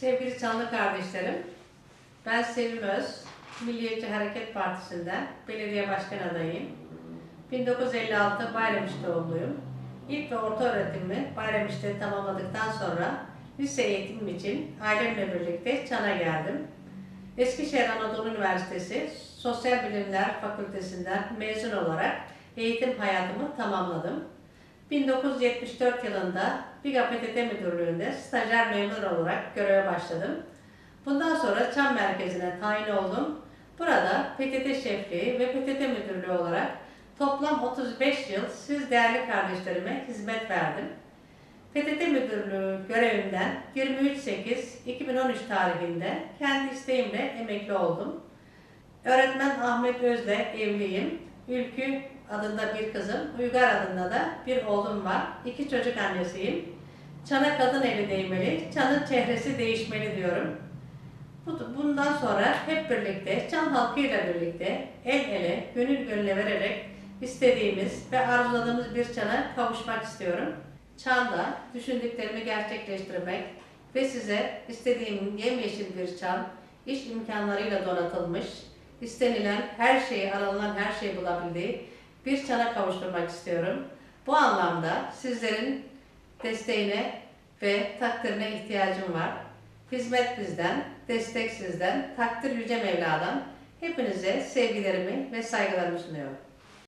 Sevgili Çanlı kardeşlerim, ben Sevim Öz, Milliyetçi Hareket Partisi'nden belediye başkan adayıyım. 1956 Bayramış doğumluyum. İlk ve orta öğretimimi Bayramış'ta tamamladıktan sonra lise eğitimim için ailemle birlikte Çan'a geldim. Eskişehir Anadolu Üniversitesi Sosyal Bilimler Fakültesinden mezun olarak eğitim hayatımı tamamladım. 1974 yılında BİGA PTT Müdürlüğü'nde stajyer memur olarak göreve başladım. Bundan sonra Çam Merkezi'ne tayin oldum. Burada PTT şefliği ve PTT müdürlüğü olarak toplam 35 yıl siz değerli kardeşlerime hizmet verdim. PTT Müdürlüğü görevimden 23.8.2013 tarihinde kendi isteğimle emekli oldum. Öğretmen Ahmet Öz'le evliyim. Ülkü adında bir kızım, Uygar adında da bir oğlum var. İki çocuk annesiyim. Çana kadın eli değmeli, çanın çehresi değişmeli diyorum. Bu- Bundan sonra hep birlikte, Çan halkıyla birlikte el ele, gönül gönüle vererek istediğimiz ve arzuladığımız bir çana kavuşmak istiyorum. Çan'da düşündüklerimi gerçekleştirmek ve size istediğim yemyeşil bir çan, iş imkanlarıyla donatılmış, istenilen her şeyi, aranılan her şeyi bulabildiği bir çana kavuşturmak istiyorum. Bu anlamda sizlerin desteğine ve takdirine ihtiyacım var. Hizmet bizden, destek sizden, takdir Yüce Mevla'dan. Hepinize sevgilerimi ve saygılarımı sunuyorum.